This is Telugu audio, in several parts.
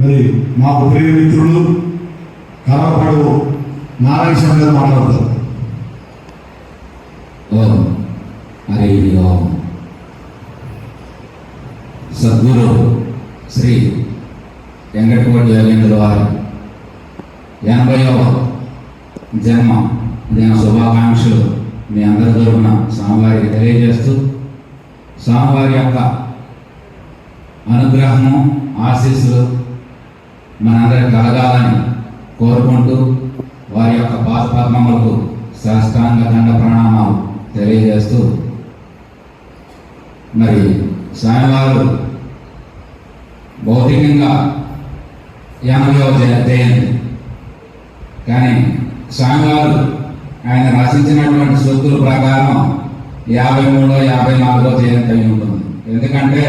మరి మాకు ప్రియ మిత్రుడు కలవపడు నారాయణ స్వామి గారు మాట్లాడతారు. హరి ఓం. సద్గురు శ్రీ వెంకటకోటి యోగేంద్ర వారి ఎనభైవ జన్మ దిన శుభాకాంక్షలు మీ అందరి తరఫున స్వామివారికి తెలియజేస్తూ స్వామివారి యొక్క అనుగ్రహము ఆశీస్సులు మనందరికి కలగాలని కోరుకుంటూ వారి యొక్క పాదపద్మములకు శాస్త్రాంగ దండ ప్రణామాలు తెలియజేస్తూ మరి స్వామివారు భౌతికంగా ఎనభైవ జయంతి. కానీ స్వామివారు ఆయన రచించినటువంటి సూత్రుల ప్రకారం యాభై మూడో యాభై నాలుగో జయంతి అయి ఉంటుంది. ఎందుకంటే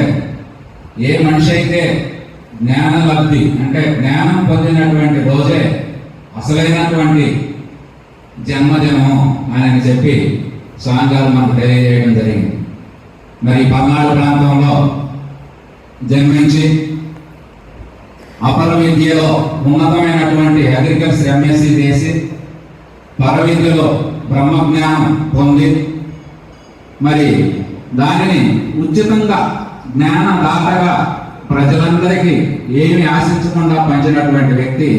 ఏ మనిషి అయితే జ్ఞాన లబ్ధి అంటే జ్ఞానం పొందినటువంటి రోజే అసలైనటువంటి జన్మదినం అని చెప్పి స్వామి గారు మనకు తెలియజేయడం జరిగింది. మరి పల్నాడు ప్రాంతంలో జన్మించి అపర విద్యలో ఉన్నతమైనటువంటి అగ్రికల్చర్ ఎంఎస్సి చేసి పరవిద్యలో బ్రహ్మజ్ఞానం పొంది మరి దానిని ఉచితంగా జ్ఞానదాతగా ప్రజలందరికీ ఏమి ఆశించకుండా పంచినటువంటి వ్యక్తి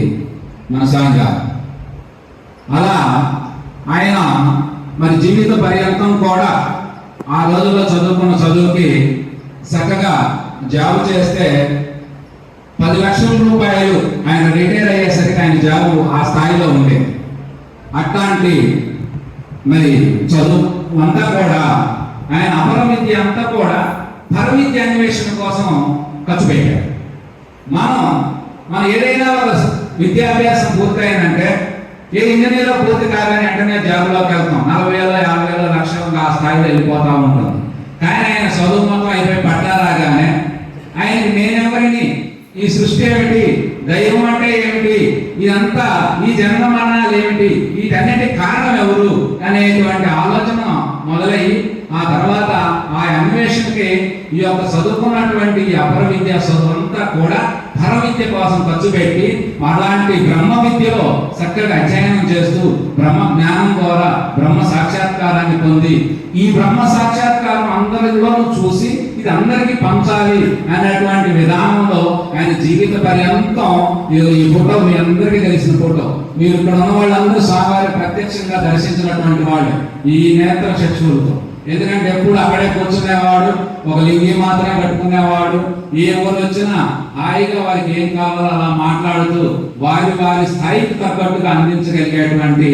మన స్వామి అలా ఆయన మరి జీవిత పర్యంతం కూడా ఆ రోజుల్లో చదువుకున్న చదువుకి చక్కగా జాబ్ చేస్తే పది లక్షల రూపాయలు ఆయన రిటైర్ అయ్యేసరికి ఆయన జాబు ఆ స్థాయిలో ఉండేది అట్లాంటి మరి చదువు అంతా కూడా ఆయన అపర విద్య అంతా కూడా పరవిద్య అన్వేషణ కోసం ఖర్చు పెట్టారు. మనం మనం ఏదైనా విద్యాభ్యాసం పూర్తయిందంటే ఏ ఇంజనీర్లో పూర్తి కాగానే వెంటనే జాబ్లోకి వెళ్తాం. నలభై వేల యాభై వేల లక్షలు ఆ స్థాయిలో వెళ్ళిపోతూ ఉంటుంది కానీ ఆయన చదువు మొత్తం అయిపోయి పట్టారాగానే ఆయనకి నేనెవరిని? ఈ సృష్టి ఏమిటి? దైవం అంటే ఏమిటి? ఇదంతా ఈ జన్మ మరణాలు ఏమిటి? వీటన్నిటి కారణం ఎవరు? అనేటువంటి ఆలోచన మొదలయ్యి ఆ తర్వాత ఈ యొక్క చదువుకున్నటువంటి ఈ అపర విద్య కూడా పర విద్య కోసం ఖర్చు పెట్టి అలాంటి బ్రహ్మ విద్యలో చక్కగా అధ్యయనం చేస్తూ బ్రహ్మ జ్ఞానం ద్వారా బ్రహ్మ సాక్షాత్కారాన్ని పొంది ఈ బ్రహ్మ సాక్షాత్కారం అందరిలోనూ చూసి ఇది అందరికీ పంచాలి అనేటువంటి విధానంలో ఆయన జీవిత పర్యంతం ఈ- ఈ ఫోటో మీ అందరికీ తెలిసిన ఫోటో. మీరు ఇక్కడ ఉన్న వాళ్ళందరూ స్వామివారి ప్రత్యక్షంగా దర్శించినటువంటి వాళ్ళు ఈ నేత్ర చక్షులతో ఎందుకంటే ఎప్పుడు అక్కడే కూర్చునేవాడు ఒక లింగి మాత్రమే కట్టుకునేవాడు. ఏ ఎవరు వచ్చినా హాయిగా వారికి ఏం కావాలో అలా మాట్లాడుతూ వారి వారి స్థాయికి తగ్గట్టుగా అందించగలిగేటువంటి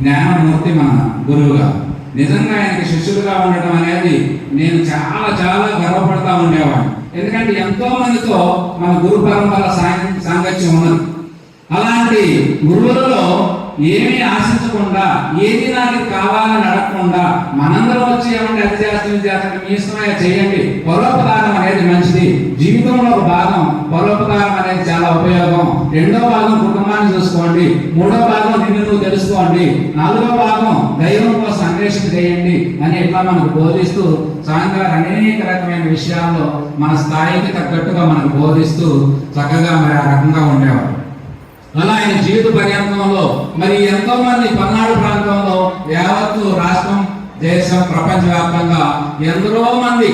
జ్ఞానమూర్తి మన గురువుగా నిజంగా ఆయనకి శిష్యులుగా ఉండటం అనేది నేను చాలా చాలా గర్వపడతా ఉండేవాడిని. ఎందుకంటే ఎంతో మందితో మన గురు పరంపర సాంగత్యం ఉన్నది. అలాంటి గురువులలో ఏమీ ఆశించకుండా ఏది నాకు కావాలని అడగకుండా మనందరం వచ్చి ఏమంటే అత్యాసం చేస్తాం మీ చేయండి. పరోపకారం అనేది మంచిది. జీవితంలో ఒక భాగం పరోపకారం అనేది చాలా ఉపయోగం. రెండో భాగం కుటుంబాన్ని చూసుకోండి. మూడో భాగం నిన్ను నువ్వు తెలుసుకోండి. నాలుగో భాగం దైవం కోసం అన్వేషణ చేయండి అని ఇట్లా మనకు బోధిస్తూ సాయంత్రం అనేక రకమైన విషయాల్లో మన స్థాయికి తగ్గట్టుగా మనకు బోధిస్తూ చక్కగా మరి ఆ రకంగా ఉండేవాడు. అలా ఆయన జీవిత పర్యంతంలో మరి ఎంతో మంది పల్నాడు ప్రాంతంలో యావత్తు రాష్ట్రం దేశం ప్రపంచవ్యాప్తంగా ఎందరో మంది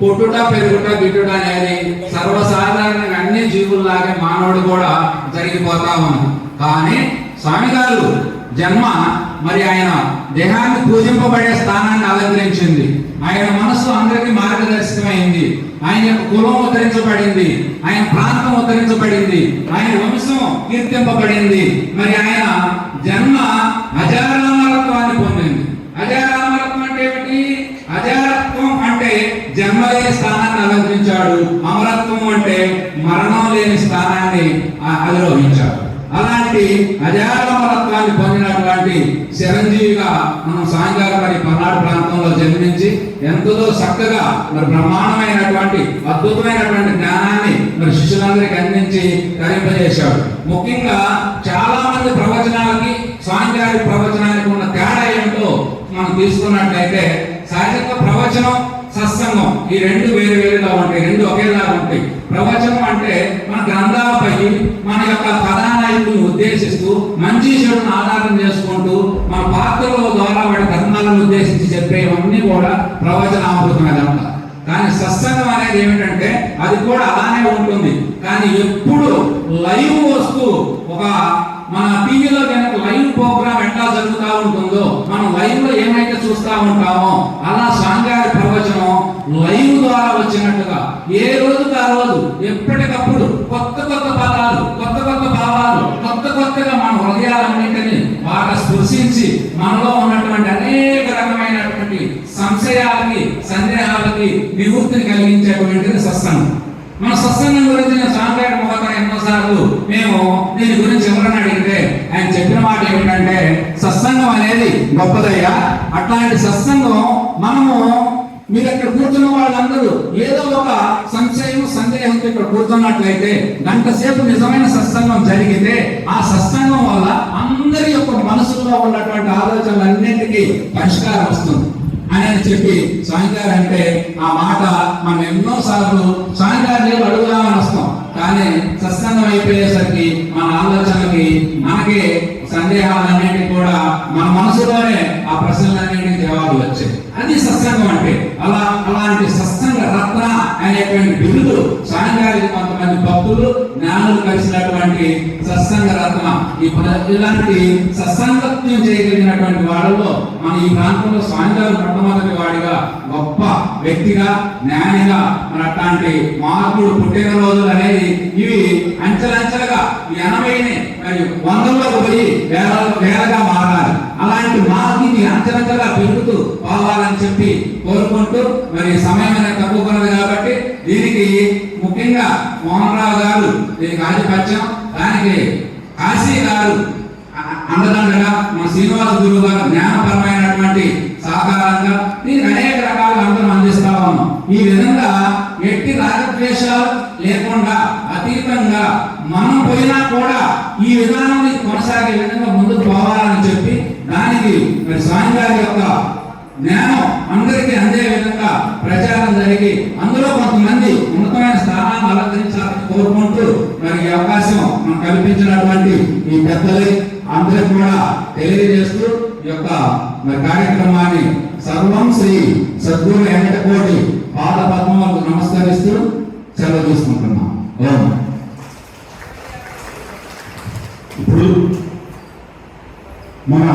పుట్టుట పెరుగుట గిట్టుట అనేది సర్వసాధారణంగా అన్ని జీవుల్లాగే మానవుడు కూడా జరిగిపోతా ఉంది. కానీ స్వామి గారు జన్మ మరి ఆయన దేహాన్ని పూజింపబడే స్థానాన్ని అలంకరించింది. ఆయన మనసు అందరికీ మార్గదర్శకమైంది. ఆయన యొక్క కులం ఉద్ధరించబడింది. ఆయన ప్రాంతం ఉద్ధరించబడింది. ఆయన వంశం కీర్తింపబడింది. మరి ఆయన జన్మ అజారామరత్వాన్ని పొందింది. అజారామరత్వం అంటే ఏమిటి? అజారత్వం అంటే జన్మ లేని స్థానాన్ని అలంకరించాడు. అమరత్వం అంటే మరణం లేని స్థానాన్ని ఆ- అధిరోహించాడు. అలాంటి అజారమరత్వాన్ని పొందినటువంటి చిరంజీవిగా మనం సాయంకాలం మరి పల్నాడు ప్రాంతంలో జన్మించి ఎంతో చక్కగా మరి బ్రహ్మాండమైనటువంటి అద్భుతమైనటువంటి జ్ఞానాన్ని మరి శిష్యులందరికీ అందించి తరింపజేశాడు. ముఖ్యంగా చాలా మంది ప్రవచనాలకి సాయంకాలి ప్రవచనానికి ఉన్న తేడా ఏంటో మనం తీసుకున్నట్లయితే సహజంగా ప్రవచనం సత్సంగం. ఈ రెండు వేరు వేరుగా ఉంటాయి రెండు ఒకేలాగా ఉంటాయి. ప్రవచనం అంటే మన గ్రంథాలపై మన యొక్క కథానాయకుని ఉద్దేశిస్తూ మంచి చెడును ఆధారం చేసుకుంటూ మన పాత్రల ద్వారా వాటి ధర్మాలను ఉద్దేశించి చెప్పేవన్నీ కూడా ప్రవచనామృతం అదంతా. కానీ సత్సంగం అనేది ఏమిటంటే అది కూడా అలానే ఉంటుంది. కానీ ఎప్పుడు లైవ్ వస్తూ ఒక మన టీవీలో కనుక లైవ్ ప్రోగ్రామ్ ఎట్లా జరుగుతూ ఉంటుందో మనం లైవ్లో ఏమైతే చూస్తూ ఉంటామో అలా కొత్తగా మన హృదయాలన్నింటినీ బాగా స్పృశించి మనలో ఉన్నటువంటి అనేక రకమైనటువంటి సంశయాలకి సందేహాలకి నివృత్తిని కలిగించేటువంటిది సత్సంగం. మన సత్సంగం గురించి నేను సాంప్రదాయ మహోదయ ఎన్నోసార్లు మేము దీని గురించి ఎవరైనా అడిగితే ఆయన చెప్పిన మాట ఏమిటంటే సత్సంగం అనేది గొప్పదయ్యా. అట్లాంటి సత్సంగం మనము మీరు ఇక్కడ కూర్చున్న వాళ్ళందరూ ఏదో ఒక సంశయం సందేహంతో ఇక్కడ కూర్చున్నట్లయితే గంట సేపు నిజమైన సత్సంగం జరిగితే ఆ సత్సంగం వల్ల అందరి యొక్క మనసులో ఉన్నటువంటి ఆలోచనలన్నింటికీ పరిష్కారం వస్తుంది. అని చెప్పి సాయంకాలం అంటే ఆ మాట మనం ఎన్నో సార్లు సాయంకాలం అడుగుదామని వస్తాం. కానీ సత్సంగం అయిపోయేసరికి మన ఆలోచనలకి మనకి సందేహాలన్నింటికి కూడా మన మనసులోనే ఆ ప్రశ్నలన్నింటికి జవాబులు ఇలాంటి సత్సంగ రత్న ఈ ఇలాంటి సత్సంగత్యం చేయగలిగినటువంటి వాళ్ళలో మన ఈ ప్రాంతంలో స్వామిగారు మొట్టమొదటి వాడిగా గొప్ప వ్యక్తిగా జ్ఞానిగా మన అట్లాంటి మార్పులు పుట్టినరోజులు అనేది ఇవి అంచెలంచెలుగా ఎనభైని మరియు వందల్లోకి పోయి వేల వేలగా మారాలి. అలాంటి మార్పుని ఇది అంచెలంచెలుగా పెరుగుతూ పోవాలని చెప్పి కోరుకుంటూ మరి సమయం అనేది తక్కువ కాబట్టి దీనికి ముఖ్యంగా మోహన్ రావు గారు దీనికి ఆధిపత్యం దానికి కాశీ గారు అండదండగా మన శ్రీనివాస గురువు గారు జ్ఞానపరమైనటువంటి సహకారంగా దీనికి అనేక రకాల అందరం అందిస్తా ఉన్నాం. ఈ విధంగా ఎట్టి రాగద్వేషాలు లేకుండా అతీతంగా మనం పోయినా కూడా ఈ విధానాన్ని కొనసాగే విధంగా ముందుకు పోవాలని చెప్పి దానికి మరి స్వామి గారి యొక్క జ్ఞానం అందరికీ అందే విధంగా ప్రచారం జరిగి అందులో కొంతమంది ఉన్నతమైన స్థానాన్ని అలంకరించాలని కోరుకుంటూ మరి ఈ అవకాశం మనం కల్పించినటువంటి ఈ పెద్దలే అందరికి కూడా తెలియజేస్తూ ఈ యొక్క మరి కార్యక్రమాన్ని సర్వం శ్రీ సద్గురు వెంకటకోటి పాద పద్మములకు నమస్కరిస్తూ సెలవు తీసుకుంటున్నాం. ఇప్పుడు మన